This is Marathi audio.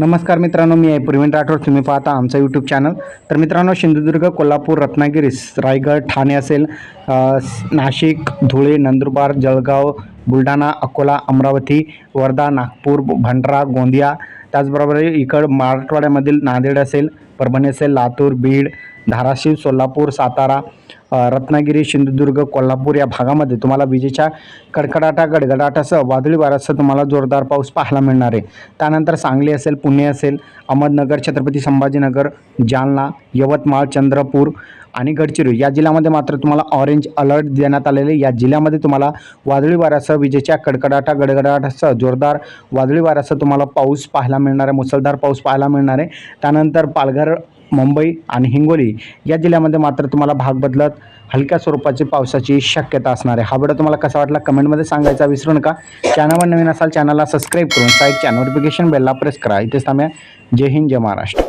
नमस्कार मित्रांनो मी आहे प्रवीण राठोड. तुम्ही पाहता आमचं यूट्यूब चॅनल तर मित्रांनो सिंधुदुर्ग कोल्हापूर रत्नागिरी रायगड ठाणे असेल नाशिक धुळे नंदुरबार जळगाव बुलढाणा अकोला अमरावती वर्धा नागपूर भंडारा गोंदिया त्याचबरोबर इकड मराठवाड्यामधील नांदेड असेल परभणी असेल लातूर बीड धाराशिव सोलापूर सातारा रत्नागिरी सिंधुदुर्ग कोल्हापूर या भागामध्ये तुम्हाला विजेच्या कडकडाटा गडगडाटासह वादळी वाऱ्यासह तुम्हाला जोरदार पाऊस पाहायला मिळणार आहे. त्यानंतर सांगली असेल पुणे असेल अहमदनगर छत्रपती संभाजीनगर जालना यवतमाळ चंद्रपूर आणि गडचिरोली या जिल्ह्यामध्ये मात्र तुम्हाला ऑरेंज अलर्ट देण्यात आलेले या जिल्ह्यामध्ये तुम्हाला वादळी वाऱ्यासह विजेच्या कडकडाटा गडगडाटासह जोरदार वादळी वाऱ्यासह तुम्हाला पाऊस पाहायला मिळणार आहे. मुसळधार पाऊस पाहायला मिळणार आहे. त्यानंतर पालघर मुंबई आणि हिंगोली या जिल्ह्यामध्ये मात्र तुम्हाला भाग बदलत हलक्या स्वरूपाची पावसाची शक्यता असणार आहे. हा व्हिडिओ तुम्हाला कसा वाटला कमेंटमध्ये सांगायचा विसरू नका. चॅनलवर नवीन असाल चॅनलला सबस्क्राईब करून साईडच्या नोटिफिकेशन बेलला प्रेस करा. इथेच थांबूया. जय हिंद जय महाराष्ट्र.